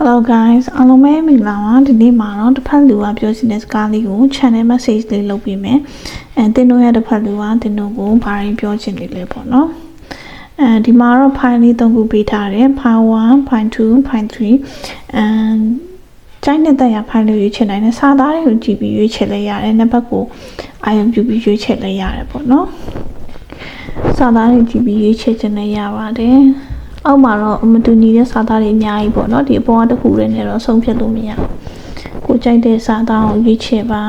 Hello guys အားလုံးပဲမင်္ဂလာပါဒီနေ့မှာတော့တစ်ဖက်လူကပြောချင်တဲ့စကားလေးကို channel message လေးလုပ်ပေးမယ်အဲတင်တို့ရဲ့တစ်ဖက်လူကတင်တို့ကိုဘာရင်းပြောချင်လေးလဲပေါ့နော်အဲဒီမှာတော့ file လေးသုံးခုပေးထားတယ် file 1 file 2 file 3အဲကျိုင်းတဲ့ရ file လေးရွေးချယ်နိုင်တယ်စာသားတွေကိုကြည့်ပြီးရွေးချယ်လိုက်ရတယ်နံပါတ်ကိုအာရုံပြုပြီးရွေးချယ်လိုက်ရတယ်ပေါ့နော်စာသားတွေကြည့်ပြီးရွေးချယ်ခြင်းလည်းရပါတယ် အောက်မှာတော့မတူညီတဲ့စာသားတွေအများကြီးပေါ့နော်ဒီအပေါ်ကတစ်ခုတည်းနဲ့တော့ဆုံးဖြတ်လို့မရဘူးကိုကြိုက်တဲ့စာသားကိုရွေးချယ်ပါ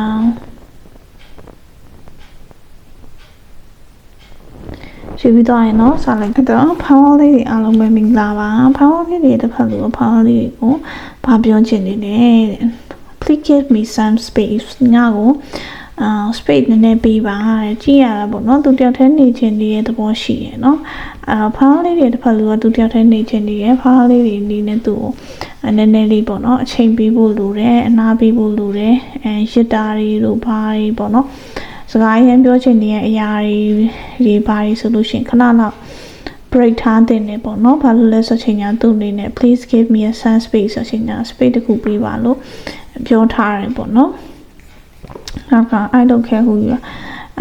ရွှေပြီးတော့ရင်တော့စာလိုက်တော့ဖောင်းလေးတွေအားလုံးပဲမင်္ဂလာပါဖောင်းလေးတွေတစ်ဖက်လို့ဖောင်းလေးတွေကိုဗာပြောချင်နေတယ်တဲ့ please give me some space ငါကို အာ space နည်းနည်းပေးပါတဲ့ကြည့်ရတာပေါ့နော်သူတယောက်တည်းနေခြင်းလေးရဲ့သဘောရှိရယ်နော်အဲ့တော့ဖောင်းလေးတွေတစ်ဖက်လို့ကသူတယောက်တည်းနေခြင်းလေးရဲ့ဖောင်းလေးတွေနေနေသူ့ကိုနည်းနည်းလေးပေါ့နော်အချိန်ပေးဖို့လိုတယ်အနာပေးဖို့လိုတယ်အဲရစ်တာတွေတို့ဘာတွေပေါ့နော်စကားရမ်းပြောချင်နေတဲ့အရာတွေတွေဘာတွေဆိုလို့ရှိရင်ခဏလောက် break ထားတင်နေပေါ့နော်ဘာလို့လဲဆိုချင်ညာသူ့အနေနဲ့ please give me a sun space ဆိုချင်ညာ space တစ်ခုပေးပါလို့ပြောထားတယ်ပေါ့နော် နောက်က I don't care who you are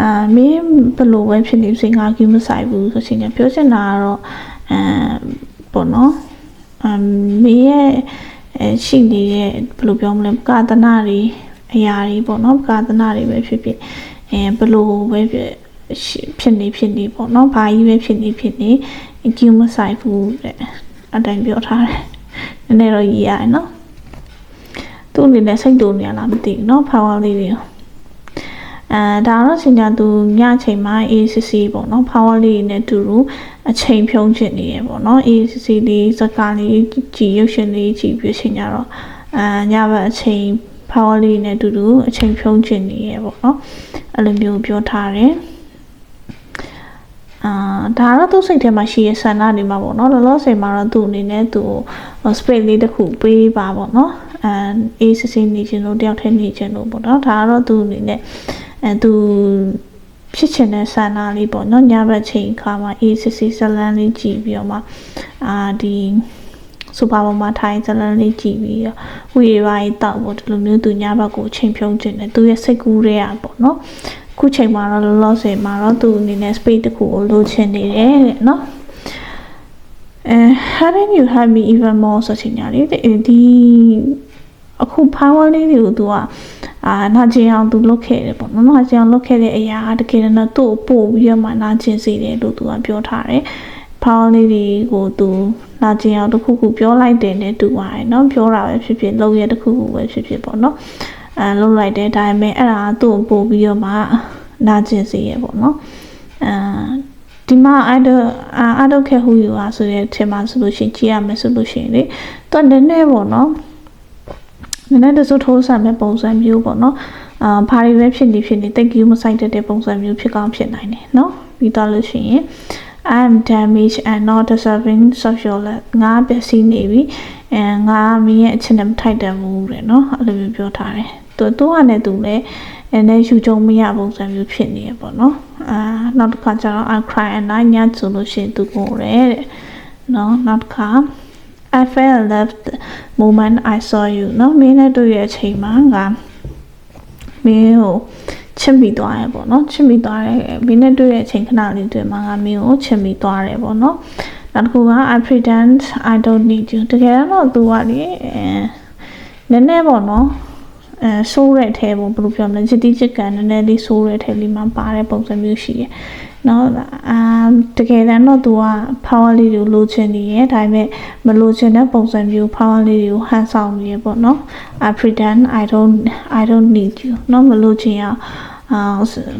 အာမင်းဘယ်လိုပဲဖြစ်နေစေငါကူမဆိုင်ဘူးဆိုချင်ညာပြောချင်တာကတော့အဲပေါ့နော်အမ်မင်းရဲ့အဲရှိနေတဲ့ဘယ်လိုပြောမလဲကာသနာတွေအရာတွေပေါ့နော်ကာသနာတွေပဲဖြစ်ဖြစ်အဲဘယ်လိုပဲဖြစ်ဖြစ်နေဖြစ်နေပေါ့နော်ဘာကြီးပဲဖြစ်နေဖြစ်နေကျူမဆိုင်ဘူးတဲ့အတိုင်းပြောထားတယ်နည်းနည်းတော့ရည်ရတယ်နော်သူ့အနေနဲ့စိတ်တူနေရလားမသိဘူးเนาะ power လေးတွေ အဲဒါတော့စင်ကြသူညအချိန်မှာ ACC ပေါ့နော် power လေးနဲ့တူတူအချိန်ဖြုံးချင်နေရပေါ့နော် ACC လေးစကားလေးကြည်ရုပ်ရှင်လေးကြည်ပြီးချိန်ကြတော့အဲညဘက်အချိန် power လေးနဲ့တူတူအချိန်ဖြုံးချင်နေရပေါ့နော်အဲ့လိုမျိုးပြောထားတယ်အာဒါတော့သူ့စိတ်ထဲမှာရှိရဆန္ဒနေမှာပေါ့နော်လောလောဆယ်မှာတော့သူ့အနေနဲ့သူ့ space လေးတစ်ခုပေးပါပေါ့နော်အဲအေးစစ်စစ်နေခြင်းလို့တယောက်တည်းနေခြင်းလို့ပေါ့နော်ဒါကတော့သူ့အနေနဲ့ အဲသူဖြစ်ချင်တဲ့ဆန္ဒလေးပေါ့နော်ညဘက်ချိန်ခါမှာအေးစစ်စစ်ဇလန်းလေးကြည့်ပြီးတော့မှအာဒီစူပါပေါ်မှာထိုင်ဇလန်းလေးကြည့်ပြီးတော့ဝီရီပါရေးတောက်ပေါ့ဒီလိုမျိုးသူညဘက်ကိုချိန်ဖြုံးခြင်းနဲ့သူရဲ့စိတ်ကူးတွေကပေါ့နော်ခုချိန်မှာတော့လောလောဆယ်မှာတော့သူအနေနဲ့ space တစ်ခုကိုလိုချင်နေတယ်တဲ့နော်အဲ hadn't you had me even more ဆိုချင်ရတယ်ဒီ အခု power လေးတွေကို तू อ่ะအာနာကျင်အောင် तू လုပ်ခဲ့တယ်ပေါ့နော်နာကျင်အောင်လုပ်ခဲ့တဲ့အရာတကယ်တော့သူ့ကိုပို့ပြီးတော့မှနာကျင်စေတယ်လို့ तू ကပြောထားတယ် power လေးတွေကို तू နာကျင်အောင်တစ်ခုခုပြောလိုက်တယ်နဲ့တူပါတယ်เนาะပြောတာပဲဖြစ်ဖြစ်လုပ်ရတစ်ခုခုပဲဖြစ်ဖြစ်ပေါ့เนาะအဲလုပ်လိုက်တယ်ဒါပေမဲ့အဲ့ဒါသူ့ကိုပို့ပြီးတော့မှနာကျင်စေရပေါ့เนาะအဲဒီမှာ I don't I don't care who you are ဆိုတဲ့ထင်မှာဆိုလို့ရှိရင်ကြည့်ရမယ်ဆိုလို့ရှိရင်လေတော့နည်းနည်းပေါ့เนาะ နည်းနည်းတစိုးထိုးဆန်မဲ့ပုံစံမျိုးပေါ့နော်အာဘာတွေပဲဖြစ်နေဖြစ်နေတိတ်ကူးမဆိုင်တတ်တဲ့ပုံစံမျိုးဖြစ်ကောင်းဖြစ်နိုင်တယ်နော်ပြီးတော့လို့ရှိရင် I am damaged and not deserving social love ငါပျက်စီးနေပြီအဲငါမင်းရဲ့အချက်နဲ့မထိုက်တန်ဘူးတဲ့နော်အဲ့လိုမျိုးပြောထားတယ်သူသူကလည်းသူလည်းအဲနဲ့ယူကြုံမရပုံစံမျိုးဖြစ်နေရပေါ့နော်အာနောက်တစ်ခါကျတော့ I cry and I ညဆိုလို့ရှိရင်သူကိုတယ်တဲ့နော်နောက်တစ်ခါ I fell in love the moment I saw you နော်မင်းနဲ့တွေ့ရတဲ့အချိန်မှာငါမင်းကိုချစ်မိသွားတယ်ပေါ့နော်ချစ်မိသွားတယ်မင်းနဲ့တွေ့တဲ့အချိန်ခဏလေးတွေ့မှာငါမင်းကိုချစ်မိသွားတယ်ပေါ့နော်နောက်တစ်ခုက I pretend I don't need you တကယ်တော့ तू ကလေနည်းနည်းပေါ့နော်အဲဆိုးတဲ့အထဲပေါ့ဘယ်လိုပြောမလဲချစ်တိချစ်ကန်နည်းနည်းလေးဆိုးတဲ့အထဲလေးမှပါတဲ့ပုံစံမျိုးရှိတယ် နော်အာတကယ်တမ်းတော့သူက power လေးကိုလိုချင်နေရဲ့ဒါပေမဲ့မလိုချင်တဲ့ပုံစံမျိုး power လေးတွေကိုဟန်ဆောင်နေရပေါ့နော် I pretend I don't I don't need you နော်မလိုချင်အောင်အာ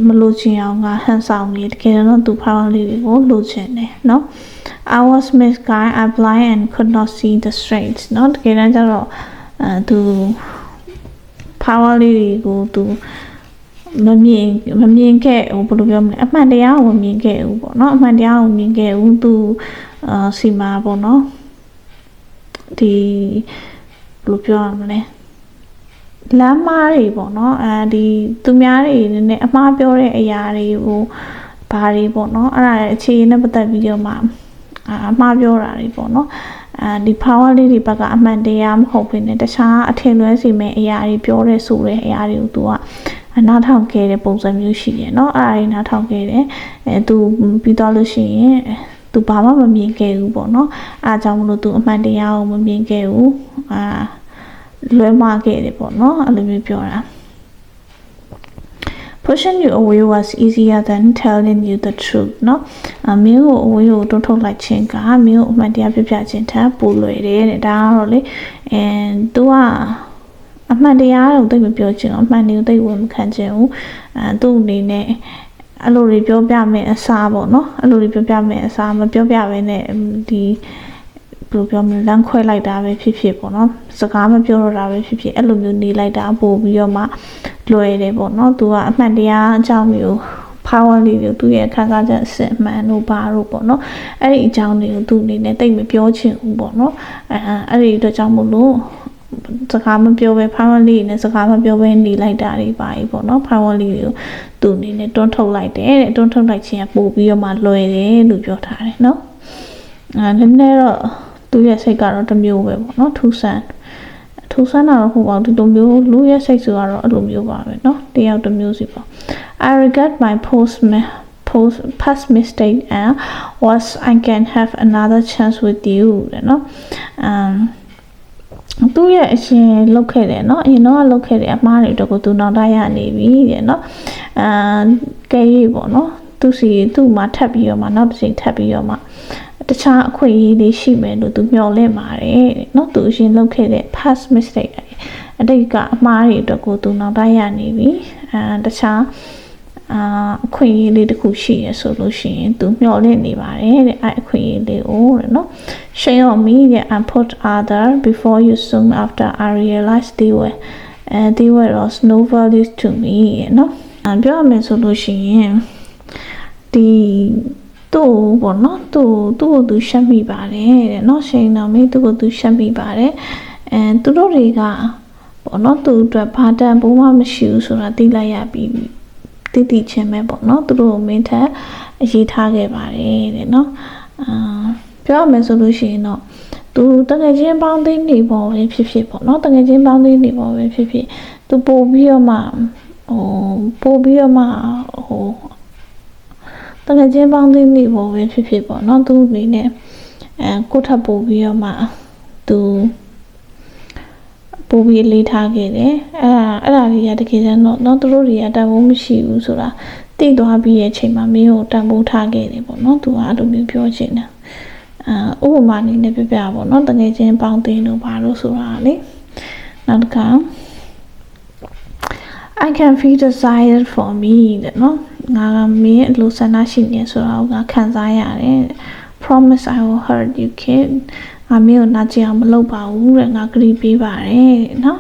မလိုချင်အောင်ငါဟန်ဆောင်နေတကယ်တော့သူ power လေးတွေကိုလိုချင်တယ်နော် I was miss guy I blind and could not see the straight နော်တကယ်တမ်းကျတော့အဲသူ power လေးတွေကိုသူ မမြင်မမြင်ခဲ့ဟိုဘယ်လိုပြောမလဲအမှန်တရားကိုမြင်ခဲ့ဘူးပေါ့နော်အမှန်တရားကိုမြင်ခဲ့ဘူးသူအာစီမာပေါ့နော်ဒီဘယ်လိုပြောရမလဲလမ်းမားတွေပေါ့နော်အဲဒီသူများတွေနည်းနည်းအမှားပြောတဲ့အရာတွေကိုဘာတွေပေါ့နော်အဲ့ဒါအခြေအနေနဲ့ပတ်သက်ပြီးတော့မှအမှားပြောတာတွေပေါ့နော်အာဒီ power လေးတွေဘက်ကအမှန်တရားမဟုတ်ဘဲနဲ့တခြားအထင်လွဲစီမဲ့အရာတွေပြောရဲဆိုတဲ့အရာတွေကို तू က နားထောင်ခဲ့တဲ့ပုံစံမျိုးရှိတယ်เนาะအဲ့ဒါတွေနားထောင်ခဲ့တယ်အဲ तू ပြီးတော့လို့ရှိရင်သူဘာမှမမြင်ခဲ့ဘူးပေါ့နော်အားကြောင့်မလို့သူအမှန်တရားကိုမမြင်ခဲ့ဘူးအာလွဲမှားခဲ့တယ်ပေါ့နော်အဲ့လိုမျိုးပြောတာ pushing you away was easier than telling you the truth เนาะအမင်းကိုအဝေးကိုတွန်းထုတ်လိုက်ခြင်းကမင်းကိုအမှန်တရားပြပြခြင်းထက်ပိုလွယ်တယ်တဲ့ဒါကတော့လေအဲ तू က အမှန်တရားတော့သိမပြောချင်ဘူးအမှန်တရားသိဝင်မခံချင်ဘူးအဲသူ့အနေနဲ့အဲ့လိုတွေပြောပြမယ်အစားပေါ့နော်အဲ့လိုတွေပြောပြမယ်အစားမပြောပြဘဲနဲ့ဒီဘယ်လိုပြောမလဲလမ်းခွဲလိုက်တာပဲဖြစ်ဖြစ်ပေါ့နော်စကားမပြောတော့တာပဲဖြစ်ဖြစ်အဲ့လိုမျိုးနေလိုက်တာပို့ပြီးတော့မှလွယ်တယ်ပေါ့နော်သူကအမှန်တရားအကြောင်းမျိုး power လေးတွေသူ့ရဲ့ခန်းကားချက်အစစ်မှန်တို့ဘာတို့ပေါ့နော်အဲ့ဒီအကြောင်းတွေကိုသူ့အနေနဲ့တိတ်မပြောချင်ဘူးပေါ့နော်အဲအဲ့ဒီအတွက်ကြောင့်မို့လို့ စကားမပြောဘဲ power လေးနဲ့စကားမပြောဘဲနေလိုက်တာတွေပါ ਈ ပေါ့နော် power လေးကိုသူ့အနေနဲ့တွန်းထုတ်လိုက်တယ်တဲ့တွန်းထုတ်လိုက်ခြင်းကပို့ပြီးတော့မှလွယ်တယ်လို့ပြောထားတယ်နော်အဲနည်းနည်းတော့သူ့ရဲ့စိတ်ကတော့တစ်မျိုးပဲပေါ့နော်ထူဆန်းထူဆန်းတာတော့ဟိုပေါ့ဒီလိုမျိုးလူရဲ့စိတ်ဆိုတော့အဲ့လိုမျိုးပါပဲเนาะတယောက်တစ်မျိုးစီပေါ့ I regret my post post past mistake and was I can have another chance with you တဲ့เนาะ um သူ့ရဲ့အရှင်လုတ်ခဲ့တယ်เนาะအရင်တော့လုတ်ခဲ့တယ်အမားတွေတော့ကိုသူနောက်တိုင်းရနေပြီတဲ့เนาะအာကဲရီပေါ့เนาะသူစီသူ့မှာထပ်ပြီးတော့မှနောက်တစ်ချိန်ထပ်ပြီးတော့မှတခြားအခွင့်အရေးလေးရှိမယ်လို့သူမျှော်လင့်ပါတယ်တဲ့เนาะသူအရင်လုတ်ခဲ့တဲ့ past mistake အတိတ်ကအမှားတွေအတွက်ကိုသူနောက်တိုင်းရနေပြီအာတခြား အာအခွင့်အရေးလေးတစ်ခုရှိရဆိုလို့ရှိရင်သူမျှော်လင့်နေပါတယ်တဲ့အဲ့အခွင့်အရေးလေးကိုတဲ့နော် shame on me that I put other before you soon after I realized they were and they were of no value to me နော်အပြောရမယ်ဆိုလို့ရှိရင်ဒီသူ့ပေါ့နော်သူ့သူ့ကိုသူရှက်မိပါတယ်တဲ့နော် shame on me သူ့ကိုသူရှက်မိပါတယ်အဲသူတို့တွေကပေါ့နော်သူ့အတွက်ဘာတန်ဘိုးမှမရှိဘူးဆိုတာသိလိုက်ရပြီး တည်တည်ချင်းပဲပေါ့နော်သူတို့မင်းထက်အရေးထားခဲ့ပါတယ်တဲ့နော်အာပြောရမယ်ဆိုလို့ရှိရင်တော့သူတကယ်ချင်းပေါင်းသိနေပေါ်ပဲဖြစ်ဖြစ်ပေါ့နော်တကယ်ချင်းပေါင်းသိနေပေါ်ပဲဖြစ်ဖြစ်သူပို့ပြီးတော့မှဟိုပို့ပြီးတော့မှဟိုတကယ်ချင်းပေါင်းသိနေပေါ်ပဲဖြစ်ဖြစ်ပေါ့နော်သူအနေနဲ့အဲကိုထပ်ပို့ပြီးတော့မှသူ ပို့ပြီးလေးထားခဲ့တယ်အဲ့ဒါအဲ့ဒါတွေကတကယ်တမ်းတော့เนาะသူတို့တွေကတန်ဖိုးမရှိဘူးဆိုတာသိသွားပြီးရဲ့အချိန်မှာမင်းကိုတန်ဖိုးထားခဲ့တယ်ပေါ့เนาะသူကအဲ့လိုမျိုးပြောချင်တယ်အာဥပမာလေးနဲ့ပြပြပေါ့เนาะတကယ်ချင်းပေါင်းသိန်းတို့ဘာလို့ဆိုတာလေနောက်တစ်ခါ I can feel desire for me တဲ့เนาะငါကမင်းအလိုဆန္ဒရှိနေဆိုတာကိုငါခံစားရတယ် promise I will hurt you kid ငါမင်းကိုနာကျင်အောင်မလုပ်ပါဘူးတဲ့ငါကတိပေးပါတယ်နော်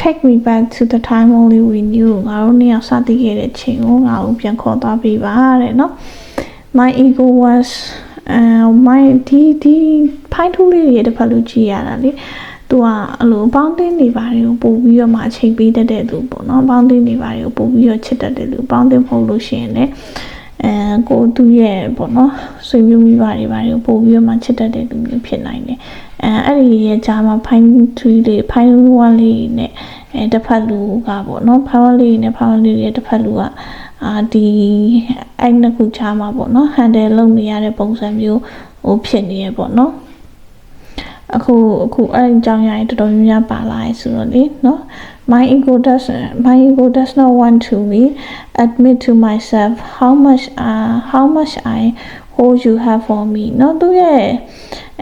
take me back to the time only we knew ငါတို့နှစ်ယောက်စသည်ခဲ့တဲ့ချိန်ကိုငါ့ကိုပြန်ခေါ်သွားပေးပါတဲ့နော် my ego was uh my ဒီဒီဖိုင်ထူလေးတွေတစ်ဖက်လူကြည့်ရတာလေသူကအလိုပေါင်းတင်းနေပါတွေကိုပို့ပြီးတော့မှအချိန်ပေးတတ်တဲ့သူပေါ့နော်ပေါင်းတင်းနေပါတွေကိုပို့ပြီးတော့ချစ်တတ်တဲ့လူပေါင်းတင်းမဟုတ်လို့ရှိရင်လည်း အဲကိုသူ့ရဲ့ပေါ့နော်ဆွေမျိုးမိဘတွေဘာတွေပို့ပြီးတော့မှချစ်တတ်တဲ့လူမျိုးဖြစ်နိုင်တယ်အဲအဲ့ဒီရဲ့ဂျာမှာဖိုင်းထရီလေးဖိုင်းဝမ်လေးနဲ့အဲတစ်ဖက်လူကပေါ့နော်ဖိုင်းဝမ်လေးနဲ့ဖိုင်းဝမ်လေးရဲ့တစ်ဖက်လူကအာဒီအဲ့နှစ်ခုချားမှာပေါ့နော်ဟန်တယ်လုပ်နေရတဲ့ပုံစံမျိုးဟိုဖြစ်နေရပေါ့နော်အခုအခုအဲ့ဒီကြောင်းရရင်တော်တော်များများပါလာရဆိုတော့လေနော် my ego does my ego does not want to be admit to myself how much uh how much i hold you have for me เนาะသူရဲ့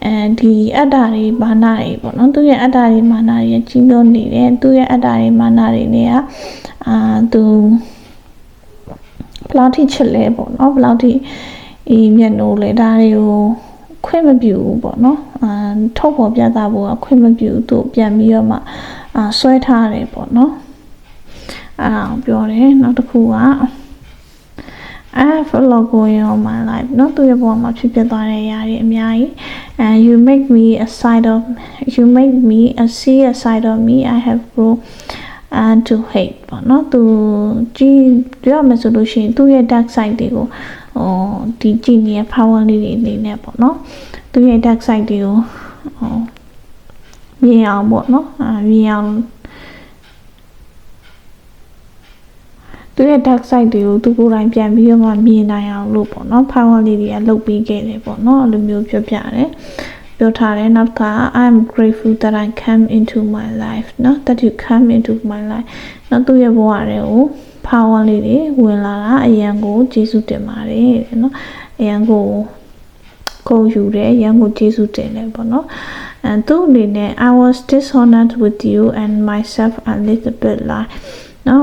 အဲဒီအတ္တတွေမာနတွေပေါ့နော်သူရဲ့အတ္တတွေမာနတွေကြီးလွန်းနေတယ်သူရဲ့အတ္တတွေမာနတွေနေကအာသူဘယ်လောက်ထိချစ်လဲပေါ့နော်ဘယ်လောက်ထိအေးမျက်နှိုးလဲဒါတွေကိုခွင့်မပြုဘူးပေါ့နော်အာထုတ်ပေါ်ပြသဖို့ကခွင့်မပြုသူပြန်ပြီးတော့မှ အာဆွဲထားတယ်ပေါ့နော်အဲ့ဒါပြောတယ်နောက်တစ်ခုက I have a lot going on my life เนาะသူရဲ့ဘဝမှာဖြစ်ပျက်သွားတဲ့အရာတွေအများကြီး and you make me a side of you make me a see a side of me I have grown and to hate ပေါ့เนาะသူကြည့်ပြောရမယ်ဆိုလို့ရှိရင်သူ့ရဲ့ dark side တွေကိုဟိုဒီကြည့်နေတဲ့ power လေးတွေအနေနဲ့ပေါ့เนาะသူရဲ့ dark side တွေကိုဟ ဟော မြင်အောင်ပေါ့နော်အာမြင်အောင်သူရဲ့ dark side တွေကိုသူကိုယ်တိုင်ပြန်ပြီးတော့မှမြင်နိုင်အောင်လို့ပေါ့နော် power လေးတွေကလုပ်ပြီးခဲ့တယ်ပေါ့နော်အဲ့လိုမျိုးပြောပြတယ်ပြောထားတယ်နောက်က I'm grateful that I come into my life เนาะ that you come into my life เนาะသူရဲ့ဘဝတွေကို power လေးတွေဝင်လာတာအရန်ကိုကျေးဇူးတင်ပါတယ်တဲ့เนาะအရန်ကိုကိုယူတယ်အရန်ကိုကျေးဇူးတင်တယ်ပေါ့နော် and သူ့အနေနဲ့ I was dishonest with you and myself a little bit like no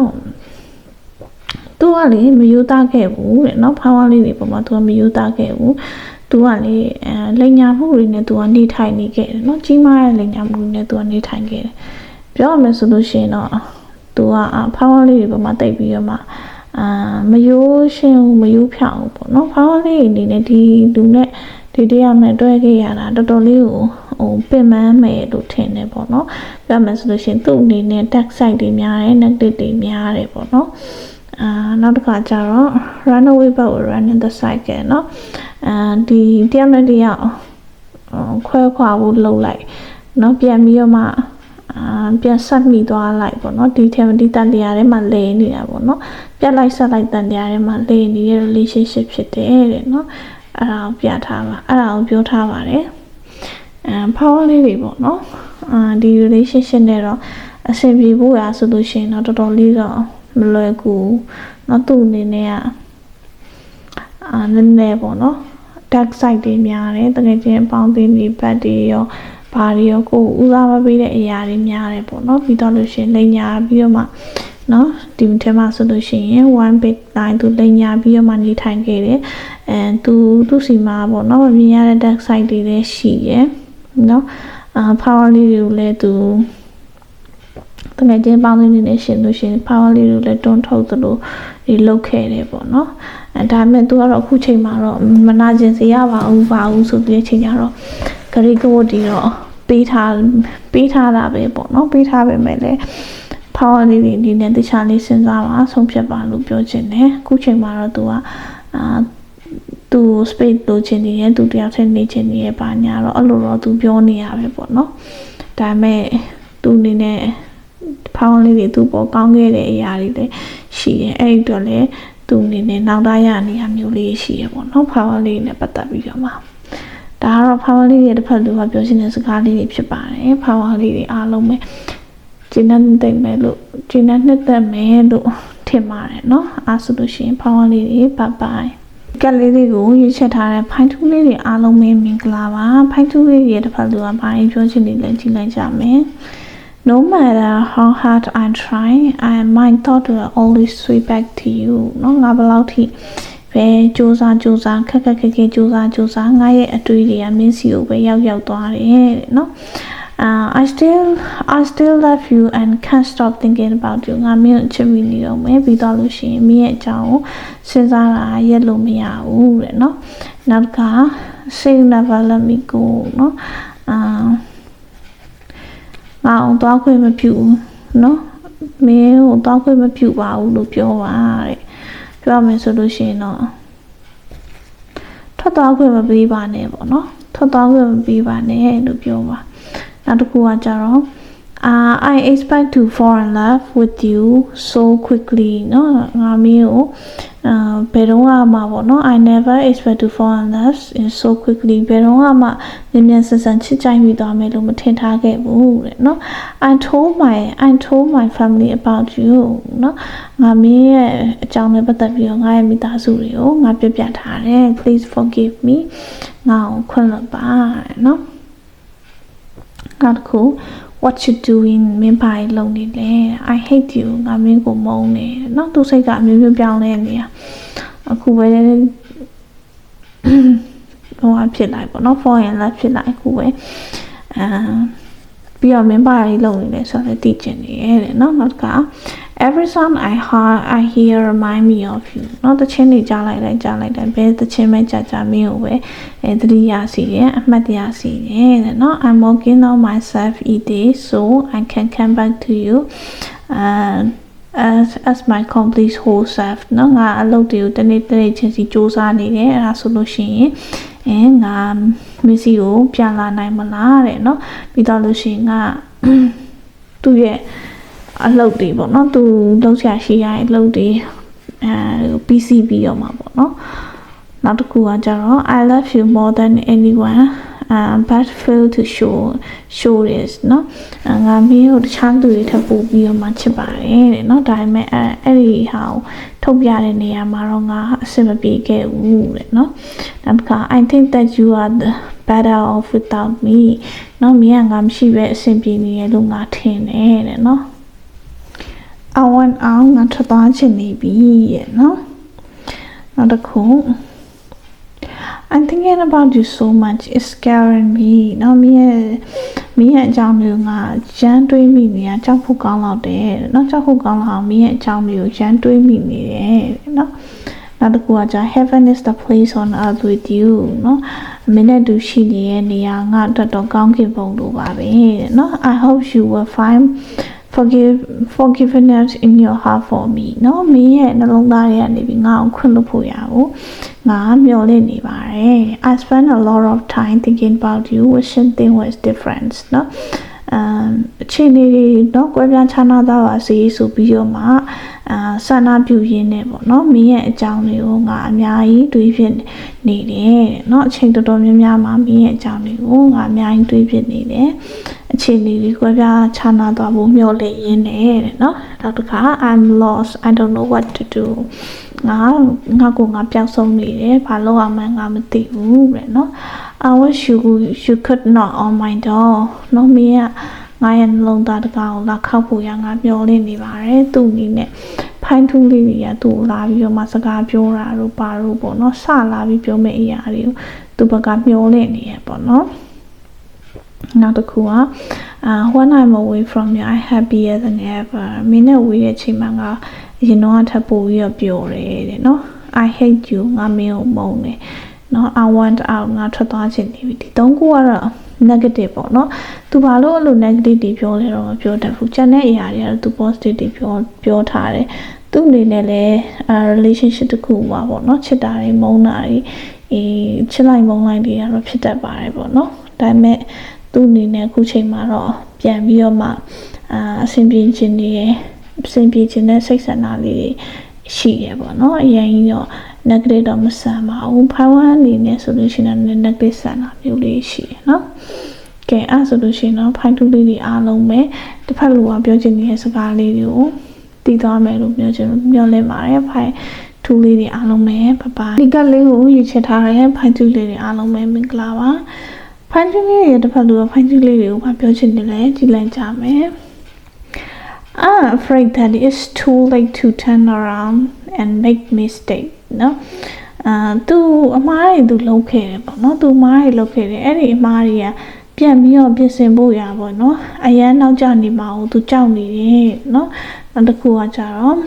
သူကလေမယူသားခဲ့ဘူးတဲ့နော်ဖောင်းဝါလေးတွေပေါ်မှာသူကမယူသားခဲ့ဘူးသူကလေအဲလိန်ညာမှုတွေနဲ့သူကနေထိုင်နေခဲ့တယ်နော်ကြီးမားတဲ့လိန်ညာမှုတွေနဲ့သူကနေထိုင်ခဲ့တယ်ပြောရမယ်ဆိုလို့ရှိရင်တော့သူကဖောင်းဝါလေးတွေပေါ်မှာတိတ်ပြီးတော့မှအာမယိုးရှင်မယိုးဖြောင်းပေါ့နော်ဖောင်းလေးအနေနဲ့ဒီလူနဲ့ဒီတရားနဲ့တွဲခဲ့ရတာတော်တော်လေးကို ဟိုပင်ပန်းမယ်လို့ထင်တယ်ပေါ့နော်ပြောမယ်ဆိုလို့ရှိရင်သူ့အနေနဲ့ dark side တွေများတယ် negative တွေများတယ်ပေါ့နော်အာနောက်တစ်ခါကျတော့ run away but run in the cycle เนาะအာဒီတရားနဲ့တရားခွဲခွာဖို့လှုပ်လိုက်เนาะပြန်ပြီးတော့မှအာပြန်ဆက်မိသွားလိုက်ပေါ့နော်ဒီထဲမှာဒီတန်တရားထဲမှာလဲနေတာပေါ့နော်ပြတ်လိုက်ဆက်လိုက်တန်တရားထဲမှာလဲနေတဲ့ relationship ဖြစ်တယ်တဲ့နော်အဲ့ဒါကိုပြထားပါအဲ့ဒါကိုပြောထားပါတယ် အဲ power လေးတွေပေါ့နော်အာဒီ relationship နဲ့တော့အဆင်ပြေဖို့ရာဆိုလို့ရှိရင်တော့တော်တော်လေးတော့မလွယ်ကူเนาะသူ့အနေနဲ့ကအာနည်းနည်းပေါ့နော် dark side တွေများတယ်တကယ်ချင်းပေါင်းသင်းတွေဘတ်တွေရောဘာတွေရောကိုဦးစားမပေးတဲ့အရာတွေများတယ်ပေါ့နော်ပြီးတော့လို့ရှိရင်လိန်ညာပြီးတော့မှနော်ဒီထဲမှာဆိုလို့ရှိရင် one big line သူလိန်ညာပြီးတော့မှနေထိုင်ခဲ့တယ်အဲသူသူ့စီမှာပေါ့နော်မြင်ရတဲ့ dark side တွေလည်းရှိရယ် နော်အာ power လေးတွေကိုလည်းသူတကယ်ချင်းပေါင်းနေနေရှင်လို့ရှင် power လေးတွေလည်းတွန်းထုတ်သလိုဒီလုတ်ခဲ့တယ်ပေါ့နော်အဲဒါပေမဲ့သူကတော့အခုချိန်မှာတော့မနာကျင်စေရပါဘူးပါဘူးဆိုပြီးချိန်ကြတော့ဂရိကဝတ်တီတော့ပေးထားပေးထားတာပဲပေါ့နော်ပေးထားပေမဲ့လည်း power လေးတွေဒီနဲ့တခြားလေးစဉ်းစားပါဆုံးဖြတ်ပါလို့ပြောချင်တယ်အခုချိန်မှာတော့သူကအာ သူ space လိုချင်နေရဲ့သူတယောက်တည်းနေချင်နေရဲ့ဘာညာတော့အဲ့လိုတော့သူပြောနေရပဲပေါ့နော်ဒါပေမဲ့သူအနေနဲ့ဖောင်းလေးတွေသူ့ပေါ်ကောင်းခဲ့တဲ့အရာတွေလည်းရှိတယ်အဲ့ဒီတော့လည်းသူအနေနဲ့နောက်သားရနေရမျိုးလေးရှိရပေါ့နော်ဖောင်းလေးနဲ့ပတ်သက်ပြီးတော့မှဒါကတော့ဖောင်းလေးတွေတစ်ဖက်လူကပြောချင်တဲ့စကားလေးတွေဖြစ်ပါတယ်ဖောင်းလေးတွေအားလုံးပဲကျင်းတဲ့တိတ်မယ်လို့ကျင်းတဲ့နှစ်သက်မယ်လို့ထင်ပါတယ်เนาะအားဆိုလို့ရှိရင်ဖောင်းလေးတွေဘိုင်ဘိုင် ကက်လေးတွေကိုရွေးချက်ထားတဲ့ဖိုင်ထူးလေးတွေအားလုံးပဲမင်္ဂလာပါဖိုင်ထူးလေးတွေတစ်ဖက်လူကဘာရင်ပြောချင်နေလဲကြည့်လိုက်ကြမယ် no matter how hard I try I my thought will always sweep back to you เนาะငါဘယ်လောက်ထိပဲစူးစမ်းစူးစမ်းခက်ခက်ခဲခဲစူးစမ်းစူးစမ်းငါရဲ့အတွေ့တွေကမင်းစီကိုပဲရောက်ရောက်သွားတယ်တဲ့เนาะ uh, I still I still love you and can't stop thinking about you ငါမင်းကိုချစ်မိနေတော့မယ်ပြီးတော့လို့ရှိရင်မင်းရဲ့အကြောင်းကိုစဉ်းစားတာရက်လို့မရဘူးတဲ့နော်နောက်က say never let me go နော်အာငါအောင်သွားခွင့်မပြုဘူးနော်မင်းကိုသွားခွင့်မပြုပါဘူးလို့ပြောပါတဲ့ပြောမယ်ဆိုလို့ရှိရင်တော့ထွက်သွားခွင့်မပေးပါနဲ့ပေါ့နော်ထွက်သွားခွင့်မပေးပါနဲ့လို့ပြောပါ နောက်တစ်ခုကကြတော့ uh, I expect to fall in love with you so quickly เนาะငါမင်းကိုအာဘယ်တော့မှပေါ့နော် I never expect to fall in love in so quickly ဘယ်တော့မှမြန်မြန်ဆန်ဆန်ချစ်ကြိုက်မိသွားမယ်လို့မထင်ထားခဲ့ဘူးတဲ့เนาะ I told my I told my family about you เนาะငါမင်းရဲ့အကြောင်းနဲ့ပတ်သက်ပြီးတော့ငါရဲ့မိသားစုတွေကိုငါပြပြထားတယ် please forgive me ငါ့ကိုခွင့်လွှတ်ပါเนาะနော က်တစ်ခု what you doing မင်းဘာလုပ်နေလဲ I hate you ငါမင်းကိုမုန်းနေเนาะသူစိတ်ကအမျိုးမျိုးပြောင်းလဲနေရအခုပဲဟိုဟာဖြစ်လိုက်ပေါ့เนาะ fall in love ဖြစ်လိုက်အခုပဲအာ ပြီးတော့မင်းဘာကြီးလုပ်နေလဲဆိုတော့သိကျင်နေရတယ်เนาะနောက်က every song i hear i hear remind me of you เนาะတချင်းတွေကြားလိုက်လိုက်ကြားလိုက်တယ်ဘယ်တချင်းပဲကြာကြာမင်းကိုပဲအဲသတိရစီတယ်အမှတ်တရစီတယ်တဲ့เนาะ i'm working on myself each day so i can come back to you and as as my complete whole self เนาะငါအလုပ်တွေကိုတနေ့တနေ့ချင်းစီစူးစမ်းနေတယ်အဲ့ဒါဆိုလို့ရှိရင်အဲငါမစ္စည်းကိုပြန်လာနိုင်မလားတဲ့เนาะပြီးတော့လို့ရှိရင်ငါသူ့ရဲ့အလုပ်တွေပေါ့เนาะသူလုပ်ချာရှိရတဲ့အလုပ်တွေအဲ PC ပြီးတော့မှာပေါ့เนาะနောက်တစ်ခုကကြတော့ I love you more than anyone uh, but fail to show show this เนาะငါမင်းကိုတခြားသူတွေထပ်ပို့ပြီးတော့မှချစ်ပါတယ်တဲ့เนาะဒါပေမဲ့အဲအဲ့ဒီဟာကိုထုတ်ပြတဲ့နေရာမှာတော့ငါအဆင်မပြေခဲ့ဘူးတဲ့เนาะနောက်တစ်ခါ I think that you are the better off without me เนาะမင်းကငါမရှိပဲအဆင်ပြေနေရလို့ငါထင်တယ်တဲ့เนาะအဝန်အောင်ငါထွက်သွားချင်နေပြီရဲ့เนาะနောက်တစ်ခု I'm thinking about you so much it's scaring me เนาะမင်းရဲ့မင်းရဲ့အကြောင်းမျိုးငါရမ်းတွေးမိနေတာကြောက်ဖို့ကောင်းတော့တယ်เนาะကြောက်ဖို့ကောင်းတော့မင်းရဲ့အကြောင်းမျိုးရမ်းတွေးမိနေတယ်เนาะနောက်တစ်ခုကကြာ heaven is the place on earth with you เนาะမင်းနဲ့တူရှိနေတဲ့နေရာငါအတွက်တော့ကောင်းကင်ဘုံလိုပါပဲเนาะ I hope you will find forgive forgiveness in your heart for me เนาะမင်းရဲ့နှလုံးသားထဲကနေပြီးငါ့ကိုခွင့်လွှတ်ဖို့ရအောင်ငါမျှော်လင့်နေပါတယ် I spend a lot of time thinking about you wishing thing was different เนาะအမ်အချိန်လေးတွေတော့ကွဲပြားခြားနားသားပါစေဆိုပြီးတော့မှအာဆန္ဒပြုရင်းနဲ့ပေါ့နော်မင်းရဲ့အကြောင်းတွေကိုငါအများကြီးတွေးဖြစ်နေတယ်เนาะအချိန်တော်တော်များများမှာမင်းရဲ့အကြောင်းတွေကိုငါအများကြီးတွေးဖြစ်နေတယ် အခြေအနေလေးကွာပြခြားနာသွားဖို့မျှော်လင့်ရင်းနဲ့တဲ့နော်နောက်တစ်ခါ I'm lost I don't know what to do ငါငါကိုငါပျောက်ဆုံးနေတယ်ဘာလို့အမှန်ငါမသိဘူးတဲ့နော် I wish you you could not on my door နော်မင်းကငါရဲ့နှလုံးသားတကောင်လာခောက်ဖို့ရငါမျှော်လင့်နေပါတယ်သူ့အနေနဲ့ဖိုင်းထူးလေးတွေကသူ့ကိုလာပြီးတော့မှစကားပြောတာတို့ပါတို့ပေါ့နော်ဆလာပြီးပြောမယ့်အရာတွေကိုသူ့ဘက်ကမျှော်လင့်နေရပေါ့နော် နောက်တစ်ခုက uh one i'm away from you i happier than ever မင်းနဲ့ဝေးတဲ့ချိန်မှာငါအရင်တော့ထပ်ပို့ပြီးတော့ပျော်တယ်တဲ့နော် i hate you ငါမင်းကိုမုန်းတယ်နော် i want out ငါထွက်သွားချင်နေပြီဒီသုံးခုကတော့ negative ပေါ့နော်။ तू ဘာလို့အဲ့လို negative တွေပြောလဲတော့မပြောတတ်ဘူး။ကျန်တဲ့အရာတွေကတော့ तू positive တွေပြောပြောထားတယ်။သူ့အနေနဲ့လည်းအာ relationship တစ်ခုမှာပေါ့နော်ချစ်တာတွေမုန်းတာတွေအေးချစ်လိုက်မုန်းလိုက်တွေကတော့ဖြစ်တတ်ပါတယ်ပေါ့နော်။ဒါပေမဲ့ သူ့အနေနဲ့အခုချိန်မှာတော့ပြန်ပြီးတော့မှအာအဆင်ပြေခြင်းတွေအဆင်ပြေခြင်းနဲ့စိတ်ဆန္ဒလေးတွေရှိရပေါ့နော်အရင်ကြီးတော့ negative တော့မဆန်ပါဘူးဖိုင်ဝမ်အနေနဲ့ဆိုလို့ရှိရင်လည်း negative ဆန်တာမျိုးလေးရှိရနော်ကဲအဲ့ဆိုလို့ရှိရင်တော့ဖိုင်တူလေးတွေအားလုံးပဲတစ်ဖက်လူကပြောချင်နေတဲ့စကားလေးတွေကိုတည်သွားမယ်လို့ပြောချင်ပြောလင်းပါတယ်ဖိုင်ထူးလေးတွေအားလုံးပဲပပဒီကလေးကိုယူချထားတဲ့ဖိုင်တူလေးတွေအားလုံးပဲမင်္ဂလာပါ ဖိုင်တူလေးရဲ့တစ်ဖက်လူကဖိုင်တူလေးတွေကိုဘာပြောချင်တယ်လဲကြည့်လိုက်ကြမယ် I'm afraid that it's too late to turn around and make mistake နော်အာသူအမားတွေသူလုပ်ခဲ့တယ်ပေါ့နော်သူအမားတွေလုပ်ခဲ့တယ်အဲ့ဒီအမားတွေကပြန်ပြီးတော့ပြင်ဆင်ဖို့ရပါတော့နော်အရန်နောက်ကျနေမှာကိုသူကြောက်နေတယ်နော်နောက်တစ်ခုကကြတော့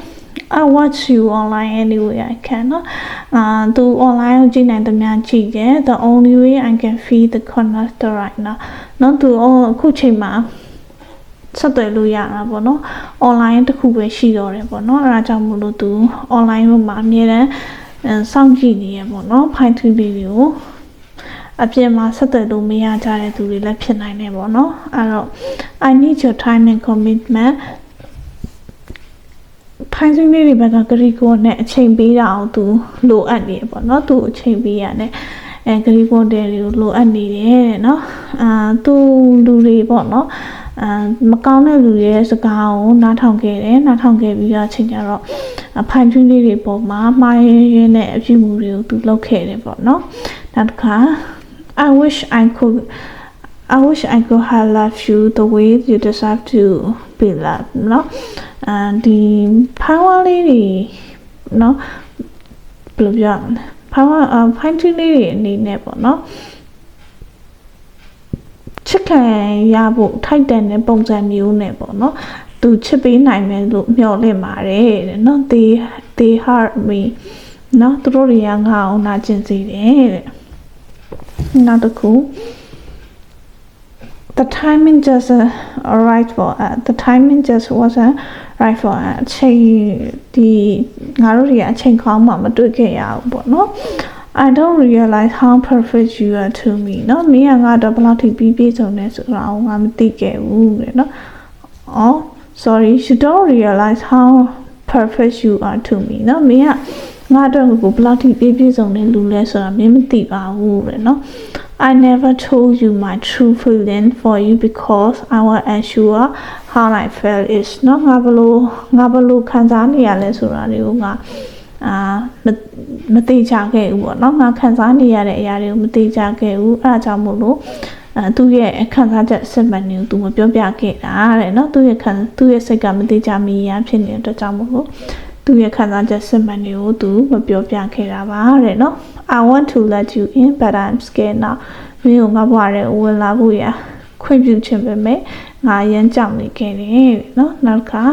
I watch you online anyway I can နော်အာသူ online ကိုကြည့်နိုင်သမျှကြည့်တယ် the only way I can feel the connect right now နော်သူအခုချိန်မှာဆက်သွယ်လို့ရတာပေါ့နော် online တခုပဲရှိတော့တယ်ပေါ့နော်အဲဒါကြောင့်မို့လို့သူ online မှာအမြဲတမ်းစောင့်ကြည့်နေရပေါ့နော်ဖိုင်ထူလေးတွေကိုအပြင်မှာဆက်သွယ်လို့မရကြတဲ့သူတွေလည်းဖြစ်နိုင်တယ်ပေါ့နော်အဲ့တော့ I need your time and commitment ဖိုင်စင်းလေးတွေဘက်ကဂရီကိုနဲ့အချိန်ပေးတာအောင်သူလိုအပ်နေပေါ့နော်သူအချိန်ပေးရတယ်အဲဂရီကိုတဲတွေကိုလိုအပ်နေတယ်တဲ့နော်အာသူလူတွေပေါ့နော်အာမကောင်းတဲ့လူတွေရဲ့စကားကိုနားထောင်ခဲ့တယ်နားထောင်ခဲ့ပြီးတော့အချိန်ကျတော့ဖိုင်ထွင်းလေးတွေပေါ်မှာမှားရင်းရင်းနဲ့အပြုအမူတွေကိုသူလုပ်ခဲ့တယ်ပေါ့နော်နောက်တစ်ခါ I wish I could I wish I could have loved you the way you deserve to be loved เนาะ အဲဒီဖိုင်ဝါလေးတွေเนาะဘယ်လိုပြောရမလဲဖိုင်ဝါဖိုင်ထွင်းလေးတွေအနေနဲ့ပေါ့เนาะချစ်ခံရဖို့ထိုက်တန်တဲ့ပုံစံမျိုးနဲ့ပေါ့နော်သူချစ်ပေးနိုင်မယ်လို့မျှော်လင့်ပါတယ်တဲ့နော် they they heart me နော်သူတို့တွေကငါအောင်နာကျင်စေတယ်တဲ့နောက်တစ်ခု the timing just uh, right for uh, the timing just wasn't right for uh, အချိန်ဒီငါတို့တွေကအချိန်ကောင်းမှမတွေ့ခဲ့ရဘူးပေါ့နော် I don't realize how perfect you are to me เนาะမင်းကငါတော့ဘယ်လောက်ထိပြီးပြည့်စုံနေဆိုတာကိုငါမသိခဲ့ဘူးတဲ့เนาะအော် sorry you don't realize how perfect you are to me เนาะမင်းကငါတော့ကိုဘယ်လောက်ထိပြည့်ပြည့်စုံနေလူလဲဆိုတာမင်းမသိပါဘူးတဲ့เนาะ I never told you my true feeling for you because I was unsure how I felt is เนาะငါဘလို့ငါဘလို့ခံစားနေရလဲဆိုတာတွေကိုငါအာမမသိကြခဲ့ဘူးပေါ့เนาะငါခံစားနေရတဲ့အရာတွေကိုမသိကြခဲ့ဘူးအဲဒါကြောင့်မို့လို့အဲသူ့ရဲ့ခံစားချက်စစ်မှန်နေကိုသူမပြောပြခဲ့တာတဲ့เนาะသူ့ရဲ့ခံသူ့ရဲ့စိတ်ကမသိကြမီရဖြစ်နေတဲ့အတွက်ကြောင့်မို့လို့သူ့ရဲ့ခံစားချက်စစ်မှန်တွေကိုသူမပြောပြခဲ့တာပါတဲ့เนาะ I want to let you in but I'm scared now မင်းကိုငါဘွားတဲ့ဝင်လာဖို့ရခွင့်ပြုခြင်းပဲမဲ့ငါရမ်းကြောက်နေခဲ့တယ်နော်နောက်တစ်ခါ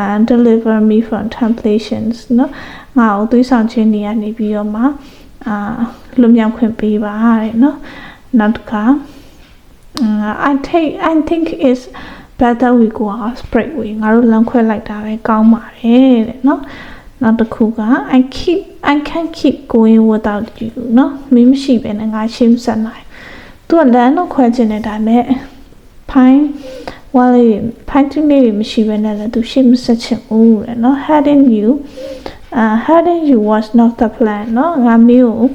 and deliver me from temptations နော်ငါ့ကိုသွေးဆောင်ခြင်းနေရနေပြီးတော့မှအာလွတ်မြောက်ခွင့်ပေးပါတဲ့နော်နောက်တစ်ခါ I take I think is better we go our spread way ငါတို့လမ်းခွဲလိုက်တာပဲကောင်းပါတယ်တဲ့နော် နောက်တစ်ခုက I keep I can't keep going without you เนาะမင်းမရှိဘဲနဲ့ငါရှင်းဆက်နိုင်သူကလမ်းတော့ခွဲခြင်းတဲ့ဒါမဲ့ဖိုင်းဝါလေးဖိုင်းတင်းလေးမရှိဘဲနဲ့လည်းသူရှင်းမဆက်ချင်ဘူးတဲ့เนาะ heading you uh heading you was not the plan เนาะငါမျိုးကို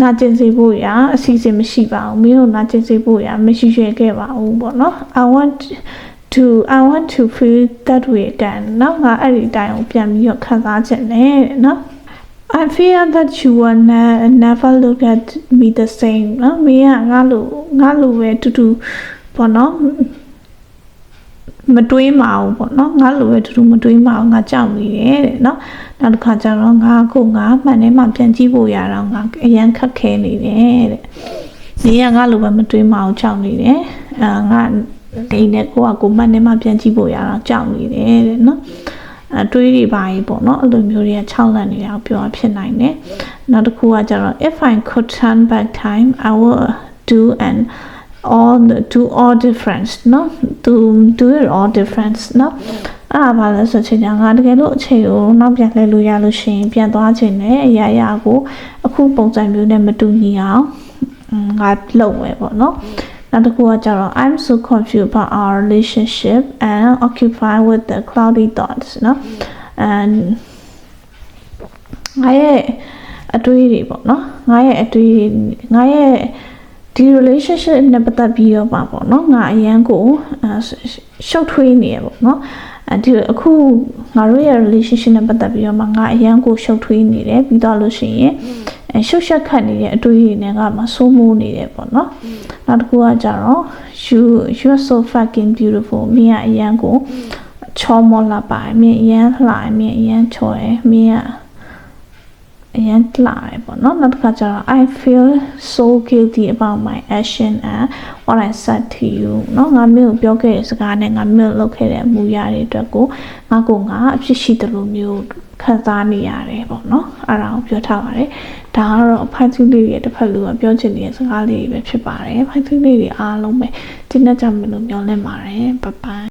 နာကျင်စေဖို့ရအစီအစဉ်မရှိပါဘူးမင်းတို့နာကျင်စေဖို့ရမရှိရွေခဲ့ပါဘူးပေါ့နော် I want to I want to feel that way again เนาะငါအဲ့ဒီအတိုင်းကိုပြန်ပြီးတော့ခံစားချင်တယ်เนาะ I fear that you will ne- never look at me the same เนาะမင်းကငါလိုငါလိုပဲတူတူပေါ့နော်မတွေးမအောင်ပေါ့နော်ငါလိုပဲတူတူမတွေးမအောင်ငါကြောက်နေတယ်တဲ့နော်နောက်တစ်ခါကျတော့ငါအခုငါမှန်တယ်မှပြန်ကြည့်ဖို့ရတော့ငါအရန်ခက်ခဲနေတယ်တဲ့နေကငါလိုပဲမတွေးမအောင်ကြောက်နေတယ်အာငါ ဒီနဲ့ကိုကကိုမှန်တယ်မှပြန်ကြည့်ဖို့ရတော့ကြောက်နေတယ်တဲ့နော်အတွေးတွေပါကြီးပေါ့နော်အဲ့လိုမျိုးတွေက6လန့်နေတာကိုပြောဖြစ်နိုင်တယ်နောက်တစ်ခုကကျတော့ if i could turn back time i will do and all the do all difference เนาะ do do it all difference เนาะအဲ့ဒါဘာလဲဆိုချင်တာငါတကယ်လို့အချိန်ကိုနောက်ပြန်လဲလို့ရလို့ရှိရင်ပြန်သွားခြင်းနဲ့အရာရာကိုအခုပုံစံမျိုးနဲ့မတူညီအောင်ငါလုပ်မယ်ပေါ့နော် နောက်တစ်ခုကကျတော့ I'm so confused about our relationship and occupied with the cloudy thoughts เนาะ and ငါရဲ့အတွေးတွေပေါ့နော်ငါရဲ့အတွေးတွေငါရဲ့ဒီ relationship နဲ့ပတ်သက်ပြီးတော့ပါပေါ့နော်ငါအရန်ကိုရှုပ်ထွေးနေရပေါ့နော်အဲဒီအခုငါတို့ရဲ့ relationship နဲ့ပတ်သက်ပြီးတော့မှငါအရန်ကိုရှုပ်ထွေးနေတယ်ပြီးတော့လို့ရှိရင် အဲရှုပ်ရှက်ခတ်နေတဲ့အတွေ့အကြုံတွေကမှဆိုးမိုးနေတယ်ပေါ့နော်နောက်တစ်ခုကကြတော့ you you are so fucking beautiful မင်းကအရန်ကိုချောမောလာပါမင်းအရန်လှမင်းအရန်ချောတယ်မင်းကအရန်လှတယ်ပေါ့နော်နောက်တစ်ခါကျတော့ I feel so guilty about my action and what I said to you နော်ငါမင်းကိုပြောခဲ့တဲ့စကားနဲ့ငါမင်းလုပ်ခဲ့တဲ့အမှုရာတွေအတွက်ကိုငါကငါအဖြစ်ရှိတယ်လို့မျိုး ခံစားနေရတယ်ပေါ့နော်အဲ့ဒါကိုပြောထားပါတယ်ဒါကတော့ဖိုင်သူလေးရဲ့တစ်ဖက်လူကပြောချင်နေတဲ့စကားလေးတွေပဲဖြစ်ပါတယ်ဖိုင်သူလေးတွေအားလုံးပဲဒီနေ့ကြောင့်မလို့မျှော်လင့်ပါတယ်ဘိုင်ဘိုင်